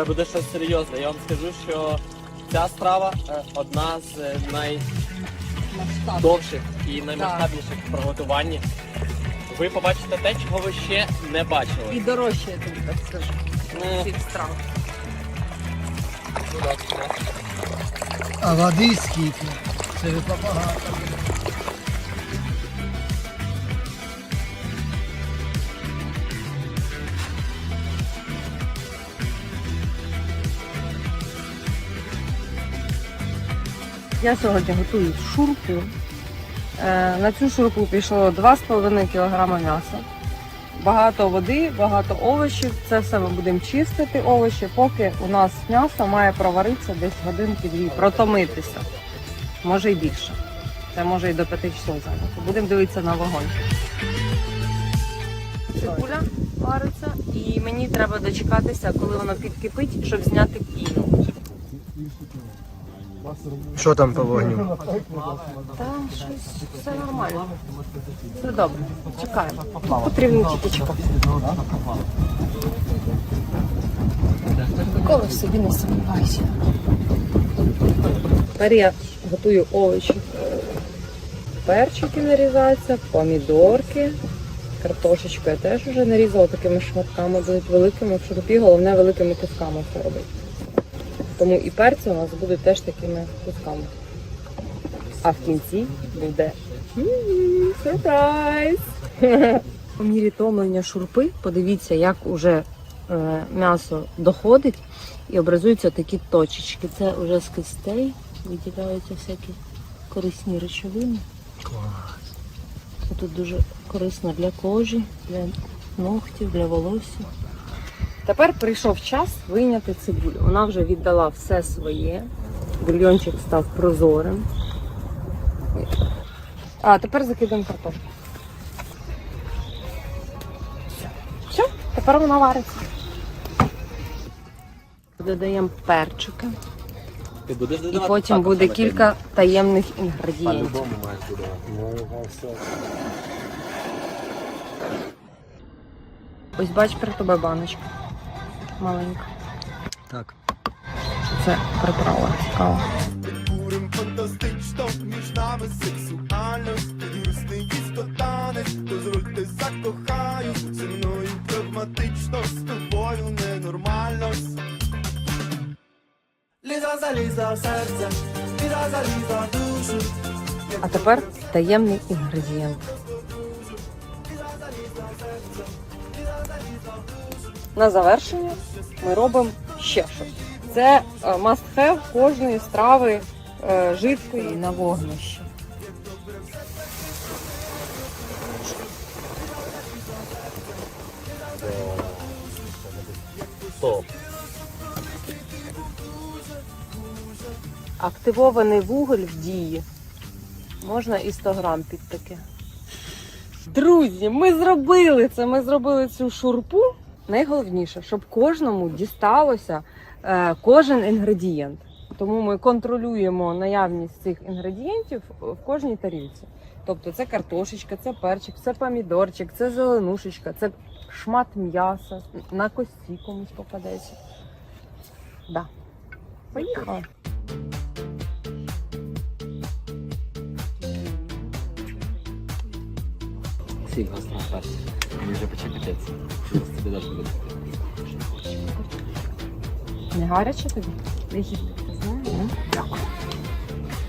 Це буде щось серйозне. Я вам скажу, що ця страва е, одна з е, найдовших і наймасштабніших в приготуванні. Ви побачите те, чого ви ще не бачили. І дорожче, я тобі так скажу. Ну, Цих страв. ласка. А води скільки? Це ви побагато. Я сьогодні готую шурпу. Е, На цю шурпу пішло 2,5 кг м'яса. Багато води, багато овочів. Це все ми будемо чистити овочі, поки у нас м'ясо має проваритися десь годинки-дві, протомитися. Може й більше. Це може і до 5 часов зайняти. Будемо дивитися на вогонь. Цибуля вариться, і мені треба дочекатися, коли воно підкипить, щоб зняти піну. Що там по вогню? Та щось все нормально. Все добре. Чекаємо. Потрібно тільки чекати. Ніколи собі не сумнівайся. Тепер я готую овочі. Перчики нарізаються, помідорки. Картошечку я теж вже нарізала такими шматками, будуть великими. В шурпі головне великими кусками все робити. Тому і перці у нас будуть теж такими кусками. А в кінці буде сюрприз. По мірі томлення шурпи, подивіться, як уже е, м'ясо доходить і образуються такі точечки. Це вже з кистей виділяються всякі корисні речовини. Тут дуже корисно для кожи, для ногтів, для волосся. Тепер прийшов час вийняти цибулю. Вона вже віддала все своє. Бульйончик став прозорим. А тепер закидаємо картошку. Все, тепер вона вариться. Додаємо перчики. Ти будеш І додавати потім також буде на кілька таємних інгредієнтів. По-любому маєш додавати. Ну, все. Ось бач перед тобою баночка. Маленька. Так. Це приправа. Бурим фантастично, між нами сексуальність Юристи дійсно танець, дозвольте закохаю Зі мною прагматично, з тобою ненормально Ліза заліза в серце, ліза заліза в душу А тепер таємний інгредієнт. На завершення ми робимо ще щось. Це е, must have кожної страви е, жидкої на вогнищі. Активований вуголь в дії. Можна і 100 грам під таке. Друзі, ми зробили це. Ми зробили цю шурпу. Найголовніше, щоб кожному дісталося е, кожен інгредієнт. Тому ми контролюємо наявність цих інгредієнтів в кожній тарілці. Тобто це картошечка, це перчик, це помідорчик, це зеленушечка, це шмат м'яса, на кості комусь попадеться. Да. Поїхали. Сильно страшно. Мені вже почав капець. Тебе даже буде. Не гаряче тобі? Які ти знаєш? Дякую.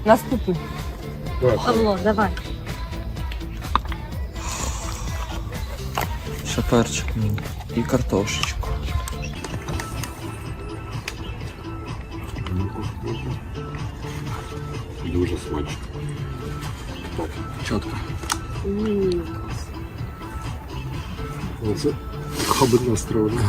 Наступний. Павло, давай. Ще перчик мені. І картошечку. Дуже смачно. Чітко. Оце хабит настроєно.